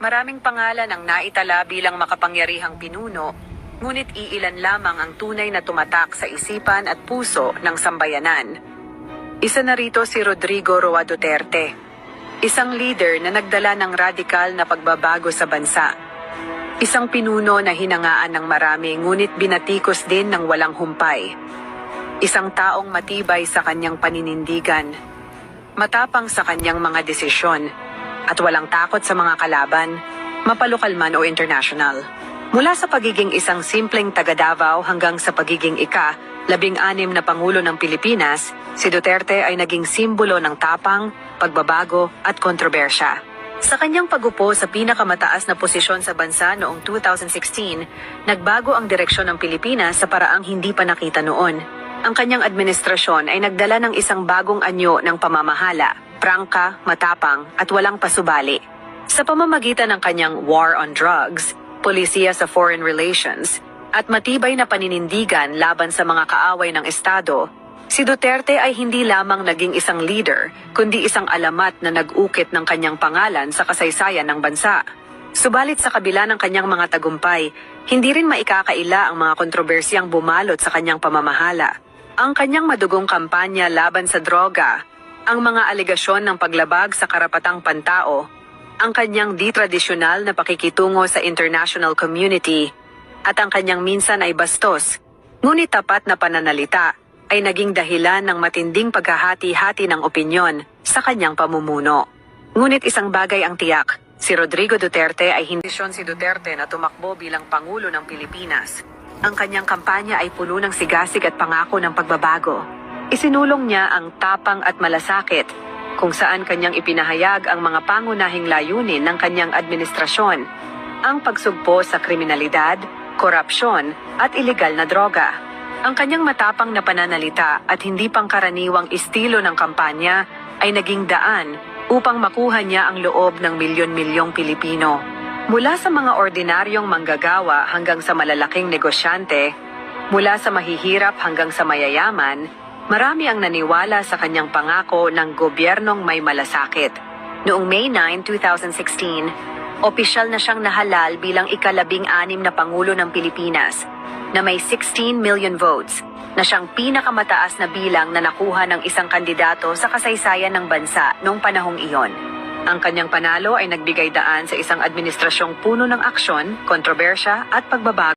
Maraming pangalan ang naitala bilang makapangyarihang pinuno, ngunit iilan lamang ang tunay na tumatak sa isipan at puso ng sambayanan. Isa na rito si Rodrigo Roa Duterte, isang leader na nagdala ng radikal na pagbabago sa bansa. Isang pinuno na hinangaan ng marami ngunit binatikos din ng walang humpay. Isang taong matibay sa kanyang paninindigan, matapang sa kanyang mga desisyon, at walang takot sa mga kalaban, mapalokal man o international. Mula sa pagiging isang simpleng taga Davao hanggang sa pagiging ika, labing anim na Pangulo ng Pilipinas, si Duterte ay naging simbolo ng tapang, pagbabago at kontrobersya. Sa kanyang pagupo sa pinakamataas na posisyon sa bansa noong 2016, nagbago ang direksyon ng Pilipinas sa paraang hindi pa nakita noon. Ang kanyang administrasyon ay nagdala ng isang bagong anyo ng pamamahala, prangka, matapang at walang pasubali. Sa pamamagitan ng kanyang war on drugs, polisiya sa foreign relations, at matibay na paninindigan laban sa mga kaaway ng Estado, si Duterte ay hindi lamang naging isang leader, kundi isang alamat na nag-ukit ng kanyang pangalan sa kasaysayan ng bansa. Subalit sa kabila ng kanyang mga tagumpay, hindi rin maikakaila ang mga kontrobersyang bumalot sa kanyang pamamahala. Ang kanyang madugong kampanya laban sa droga, ang mga alegasyon ng paglabag sa karapatang pantao, ang kanyang di-tradisyonal na pakikitungo sa international community, at ang kanyang minsan ay bastos, ngunit tapat na pananalita ay naging dahilan ng matinding paghahati-hati ng opinyon sa kanyang pamumuno. Ngunit isang bagay ang tiyak, si Rodrigo Duterte ay hindi si Duterte na tumakbo bilang Pangulo ng Pilipinas. Ang kanyang kampanya ay puno ng sigasig at pangako ng pagbabago. Isinulong niya ang tapang at malasakit, kung saan kanyang ipinahayag ang mga pangunahing layunin ng kanyang administrasyon, ang pagsugpo sa kriminalidad, korupsyon at ilegal na droga. Ang kanyang matapang na pananalita at hindi pangkaraniwang estilo ng kampanya ay naging daan upang makuha niya ang loob ng milyon-milyong Pilipino. Mula sa mga ordinaryong manggagawa hanggang sa malalaking negosyante, mula sa mahihirap hanggang sa mayayaman, marami ang naniwala sa kanyang pangako ng gobyernong may malasakit. Noong May 9, 2016, opisyal na siyang nahalal bilang ikalabing anim na Pangulo ng Pilipinas na may 16 million votes na siyang pinakamataas na bilang na nakuha ng isang kandidato sa kasaysayan ng bansa noong panahong iyon. Ang kanyang panalo ay nagbigay daan sa isang administrasyong puno ng aksyon, kontrobersya at pagbabago.